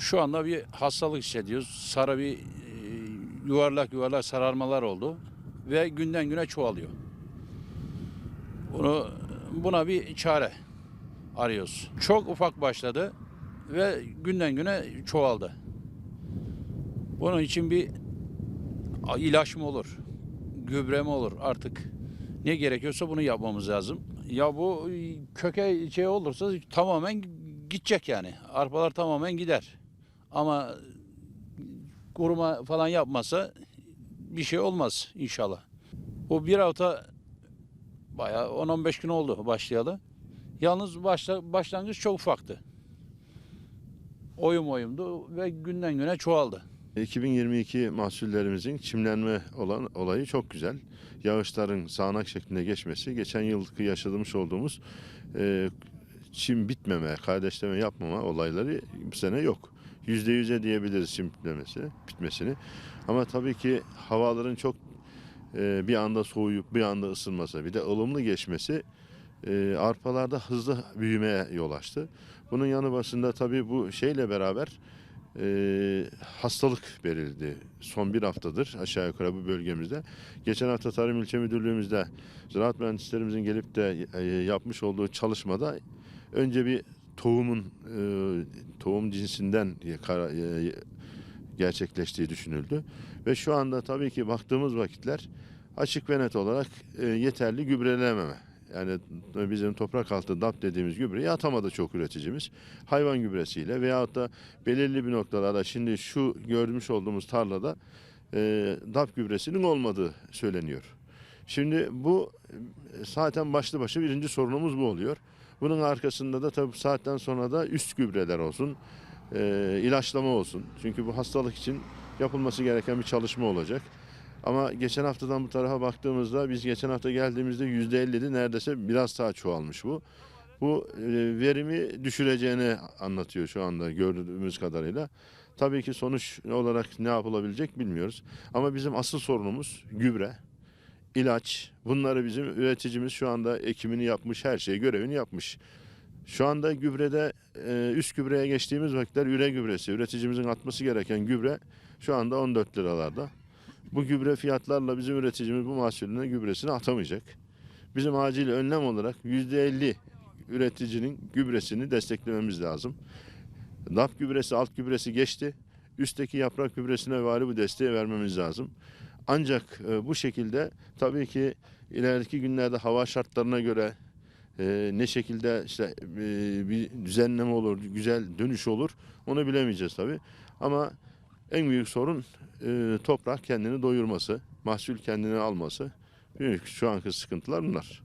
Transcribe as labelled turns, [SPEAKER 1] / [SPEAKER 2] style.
[SPEAKER 1] Şu anda bir hastalık hissediyoruz. Sarı bir e, yuvarlak yuvarlak sararmalar oldu ve günden güne çoğalıyor. Bunu buna bir çare arıyoruz. Çok ufak başladı ve günden güne çoğaldı. Bunun için bir ilaç mı olur, gübre mi olur artık ne gerekiyorsa bunu yapmamız lazım. Ya bu e, köke şey olursa tamamen gidecek yani. Arpalar tamamen gider. Ama kuruma falan yapmasa bir şey olmaz inşallah. Bu bir hafta bayağı 10-15 gün oldu başlayalı. Yalnız başla, başlangıç çok ufaktı. Oyum oyumdu ve günden güne çoğaldı.
[SPEAKER 2] 2022 mahsullerimizin çimlenme olan olayı çok güzel. Yağışların sağanak şeklinde geçmesi, geçen yılki yaşadığımız olduğumuz e, çim bitmeme, kardeşleme yapmama olayları bu sene yok. Yüzde yüze diyebiliriz çim bitmemesi, bitmesini. Ama tabii ki havaların çok e, bir anda soğuyup bir anda ısınması, bir de ılımlı geçmesi e, arpalarda hızlı büyümeye yol açtı. Bunun yanı başında tabii bu şeyle beraber e, hastalık verildi. Son bir haftadır aşağı yukarı bu bölgemizde. Geçen hafta Tarım İlçe Müdürlüğümüzde ziraat mühendislerimizin gelip de e, yapmış olduğu çalışmada önce bir tohumun e, tohum cinsinden gerçekleştiği düşünüldü. Ve şu anda tabii ki baktığımız vakitler açık ve net olarak e, yeterli gübrelememe. Yani bizim toprak altı DAP dediğimiz gübreyi atamadı çok üreticimiz. Hayvan gübresiyle veyahut da belirli bir noktalarda şimdi şu görmüş olduğumuz tarlada e, DAP gübresinin olmadığı söyleniyor. Şimdi bu e, zaten başlı başı birinci sorunumuz bu oluyor. Bunun arkasında da tabii saatten sonra da üst gübreler olsun, e, ilaçlama olsun. Çünkü bu hastalık için yapılması gereken bir çalışma olacak. Ama geçen haftadan bu tarafa baktığımızda biz geçen hafta geldiğimizde %50'di neredeyse biraz daha çoğalmış bu. Bu e, verimi düşüreceğini anlatıyor şu anda gördüğümüz kadarıyla. Tabii ki sonuç olarak ne yapılabilecek bilmiyoruz. Ama bizim asıl sorunumuz gübre, ilaç. Bunları bizim üreticimiz şu anda ekimini yapmış, her şeyi görevini yapmış. Şu anda gübrede e, üst gübreye geçtiğimiz vakitler üre gübresi, üreticimizin atması gereken gübre şu anda 14 liralarda. Bu gübre fiyatlarla bizim üreticimiz bu mahsulüne gübresini atamayacak. Bizim acil önlem olarak %50 üreticinin gübresini desteklememiz lazım. DAP gübresi, alt gübresi geçti. Üstteki yaprak gübresine vari bu desteği vermemiz lazım. Ancak e, bu şekilde tabii ki ileriki günlerde hava şartlarına göre e, ne şekilde işte e, bir düzenleme olur, güzel dönüş olur onu bilemeyeceğiz tabii. Ama en büyük sorun e, toprak kendini doyurması, mahsul kendini alması. Büyük şu anki sıkıntılar bunlar.